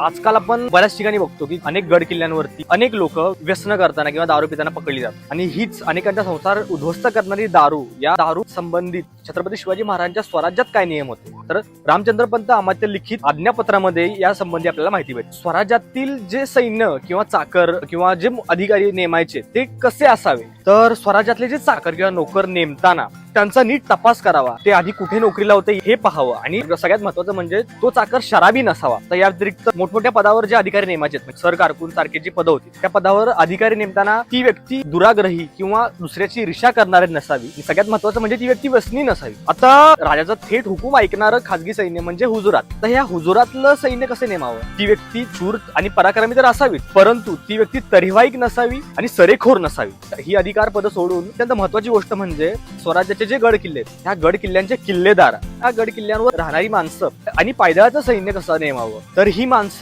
आजकाल आपण बऱ्याच ठिकाणी बघतो की अनेक गड किल्ल्यांवरती अनेक लोक व्यसन करताना किंवा दारू पिताना पकडली जातात. आणि हीच अनेकांचा संसार उद्ध्वस्त करणारी दारू या दारू संबंधित छत्रपती शिवाजी महाराजांच्या स्वराज्यात काय नियम होते? तर रामचंद्र पंत अमात्य लिखित आज्ञापत्रामध्ये या संबंधी आपल्याला माहिती भेटते. स्वराज्यातील जे सैन्य किंवा चाकर किंवा जे अधिकारी नेमायचे ते कसे असावे? तर स्वराज्यातले जे चाकर किंवा नोकर नेमताना त्यांचा नीट तपास करावा. ते आधी कुठे नोकरीला होते हे पाहावं. आणि सगळ्यात महत्वाचं म्हणजे तो चाकर शराबी नसावा. तर या व्यतिरिक्त मोठमोठ्या पदावर जे अधिकारी नेमाचे आहेत, म्हणजे सर कारकून सारखे जी पदं होती त्या पदावर अधिकारी नेमताना ती व्यक्ती दुराग्रही किंवा दुसऱ्याची रिषा करणारी नसावी. सगळ्यात महत्वाचं म्हणजे ती व्यक्ती व्यसनी नसावी. आता राजाचा थेट हुकूम ऐकणारं खासगी सैन्य म्हणजे हुजुरात. तर ह्या हुजुरातलं सैन्य कसं नेमावं? ती व्यक्ती चूर आणि पराक्रमी तर असावीच परंतु ती व्यक्ती तरीवाईक नसावी आणि सरेखोर नसावी. ही अधिकार पद सोडून अत्यंत महत्वाची गोष्ट म्हणजे स्वराज्याचे जे गड किल्ले आहेत, ह्या गड किल्ल्यांचे किल्लेदार ह्या गड किल्ल्यांवर राहणारी माणसं आणि पायदळाचं सैन्य कसं नेमावं? तर ही माणसं